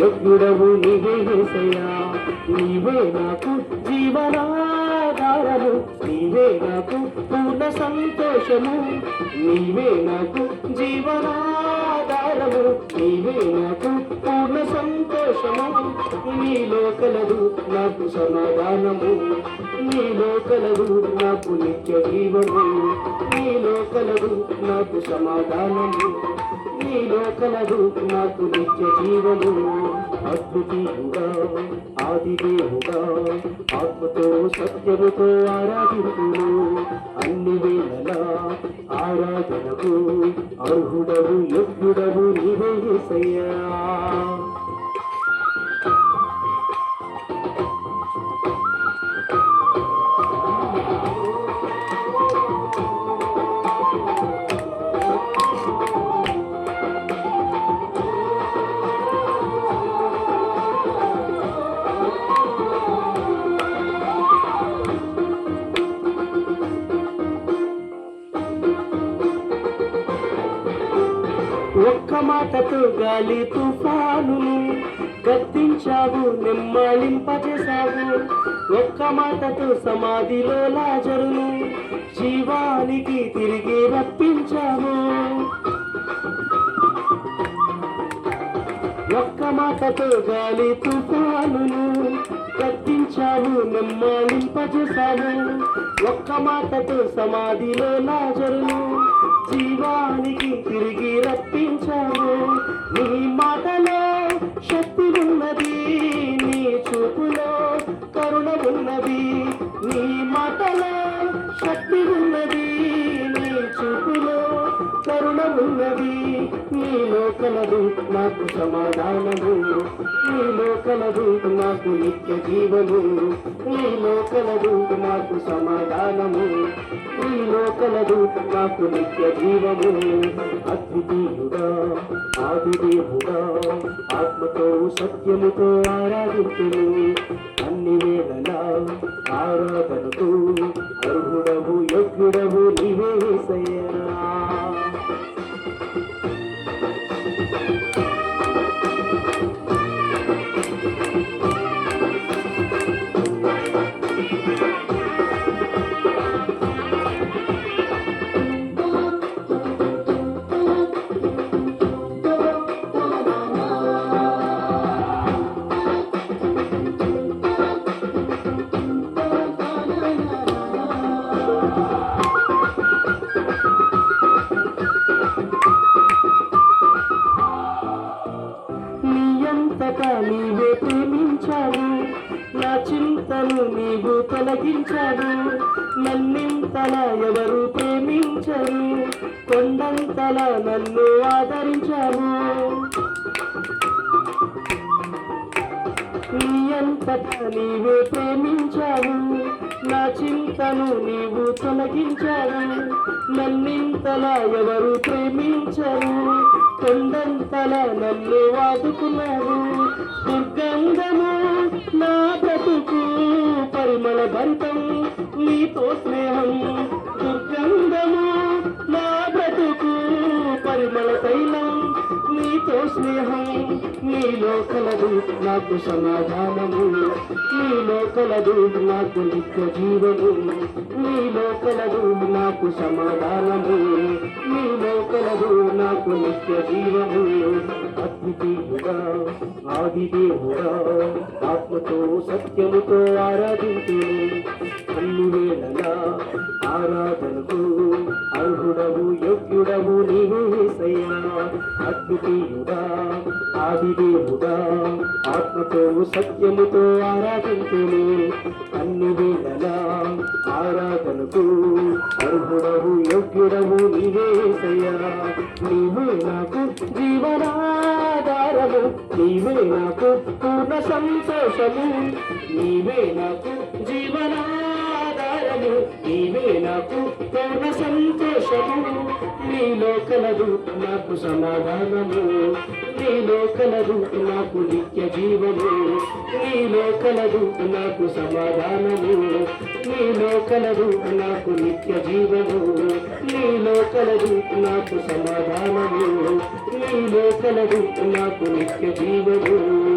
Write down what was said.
యజ్ఞుడవు నీవే నీవే నాకు జీవనాధారము. నీవే నాకు పూర్ణ సంతోషము. నీవే నాకు జీవనాధారము. నీవే నాకు పూర్ణ సంతోషము. నీలో కలదు నాకు సమాధానము. నీలో కలదు నాకు నిత్య జీవము. నీలో కలదు నాకు సమాధానము. ఈ కలదు నాకు నిత్య జీవము. అద్భుతీయుగా ఆదిదేవుగా ఆత్మతో సత్యముతో ఆరాధించును అన్ని వేళలా ఆరాధనకు అర్హుడవు యోగ్యుడవు నీవే యేసయ్యా. ఒక్క మాటతో గాలి తుఫానును గద్దించావు నిమ్మలింపజేశావు. ఒక్క మాటతో సమాధిలో లాజరును జీవానికి తిరిగి రప్పించావు. ఒక్క మాటతో గాలి తుఫానును కట్టించావు నెమ్మాలింపజేశావు. ఒక్క మాటతో సమాధిలో లాజరును జీవానికి తిరిగి రప్పించావు. నీ మాటలో శక్తి ఉన్నది నీ చూపులో కరుణ ఉన్నది. నీ మాటలో శక్తి ఉన్నది నీ చూపులో కరుణమున్నది నీలో కలదు నాకు సమాధానము. నీలో కలదు నాకు నిత్య జీవము. నీలో కలదు నాకు సమాధానము. నీలో కలదు నాకు నిత్య జీవము. అద్వితీయుడా ఆదిదేవుడా ఆత్మతో సత్యముతో ఆరాధించును అన్ని వేళలా ఆరాధనకు అర్హుడవు యజ్ఞుడవు నీవే యేసయ్యా అంతటా నీవే ప్రేమించావు. నా చింతను నీవు తొలగించావు. నన్నింతలా ఎవరు ప్రేమించరు. కొండంతలా నన్ను ఆదరించావు. నీ అంతటా నీవే ప్రేమి తను నీవు తొలగించావు. నన్నింతలా ఎవరు ప్రేమించరు. కొండంతలా నన్ను వాదుకున్నారు. దుర్గంధము నా బ్రతుకు పరిమళ భరితం నీతో స్నేహం స్నేహం నీలో కలదు నాకు సమాధానము. నీలో కలదు నాకు నిత్య జీవము. నీలో కలదు నాకు సమాధానము. నీలో కలదు నాకు నిత్య జీవము. అద్వితీయుడా ఆదిదేవుడా ఆత్మతో సత్యముతో ఆరాధించు అన్ని వేళలా ఆరాధనకు అర్హుడవు యోగ్యుడవు నీవే అద్వితీయుడా ఆదిదేవుడా ఆత్మతో సత్యముతో ఆరాధించును అన్ని వేళలా ఆరాధనకు అర్హుడవు యోగ్యుడవు నీవే నీవే నాకు జీవనాధారము నీవే నాకు పూర్ణ సంతోషము. నీవే నాకు జీవనా పూర్ణ సంతోషము. నీలో కలదు నాకు సమాధానము. నీలో కలదు నాకు నిత్య జీవము. నీలో కలదు నాకు సమాధానము. నీలో కలదు నాకు నిత్య జీవము. నీలో కలదు నాకు సమాధానము. నీలో కలదు నాకు నిత్య జీవము.